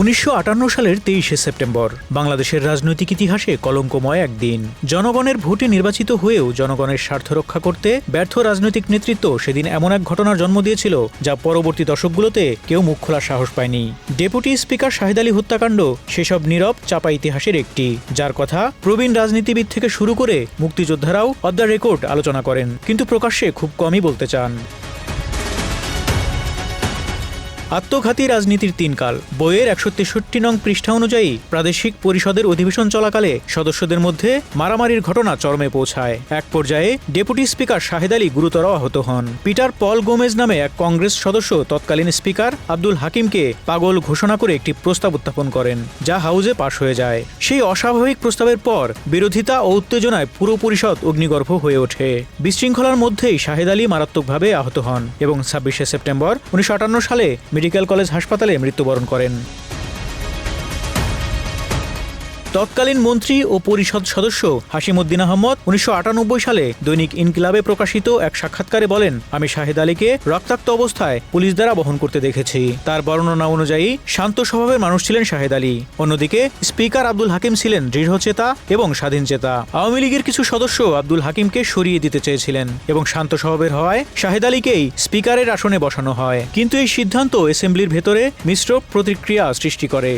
উনিশশো আটান্ন সালের তেইশে সেপ্টেম্বর, বাংলাদেশের রাজনৈতিক ইতিহাসে কলঙ্কময় একদিন। জনগণের ভোটে নির্বাচিত হয়েও জনগণের স্বার্থ রক্ষা করতে ব্যর্থ রাজনৈতিক নেতৃত্ব সেদিন এমন এক ঘটনার জন্ম দিয়েছিল, যা পরবর্তী দশকগুলোতে কেউ মুখ খোলার সাহস পায়নি। ডেপুটি স্পিকার শাহিদ আলী হত্যাকাণ্ড সেসব নীরব, চাপা ইতিহাসের একটি। যার কথা প্রবীণ রাজনীতিবিদ থেকে শুরু করে মুক্তিযোদ্ধারাও অব দ্য রেকর্ড আলোচনা করেন, কিন্তু প্রকাশ্যে খুব কমই বলতে চান। আত্মঘাতী রাজনীতির তিন কাল। বইয়ের একশো তেষট্টি নং পৃষ্ঠা অনুযায়ী প্রাদেশিক পরিষদের অধিবেশন চলাকালে সদস্যদের মধ্যে মারামারির ঘটনা চরমে পৌঁছায়। এক পর্যায়ে ডেপুটি স্পিকার শাহেদ আলী গুরুতর আহত হন। পিটার পল গোমেজ নামে এক কংগ্রেস সদস্য তৎকালীন স্পিকার আব্দুল হাকিমকে পাগল ঘোষণা করে একটি প্রস্তাব উত্থাপন করেন, যা হাউজে পাশ হয়ে যায়। সেই অস্বাভাবিক প্রস্তাবের পর বিরোধিতা ও উত্তেজনায় পুরো পরিষদ অগ্নিগর্ভ হয়ে ওঠে। বিশৃঙ্খলার মধ্যেই শাহেদ আলী মারাত্মকভাবে আহত হন এবং ছাব্বিশে সেপ্টেম্বর উনিশশো আটান্ন সালে মেডিকেল কলেজ হাসপাতালে মৃত্যুবরণ করেন। তৎকালীন মন্ত্রী ও পরিষদ সদস্য হাসিমুদ্দিন আহমদ উনিশশো আটানব্বই সালে দৈনিক ইনকিলাবে প্রকাশিত এক সাক্ষাৎকারে বলেন, আমি শাহেদ আলীকে রক্তাক্ত অবস্থায় পুলিশ দ্বারা বহন করতে দেখেছি। তার বর্ণনা অনুযায়ী শান্ত স্বভাবের মানুষ ছিলেন শাহেদ আলী। অন্যদিকে স্পিকার আব্দুল হাকিম ছিলেন দৃঢ়চেতা এবং স্বাধীন চেতা। আওয়ামী লীগের কিছু সদস্য আব্দুল হাকিমকে সরিয়ে দিতে চেয়েছিলেন এবং শান্ত স্বভাবের হওয়ায় শাহেদ আলীকেই স্পিকারের আসনে বসানো হয়। কিন্তু এই সিদ্ধান্ত অ্যাসেম্বলির ভেতরে মিশ্র প্রতিক্রিয়া সৃষ্টি করে।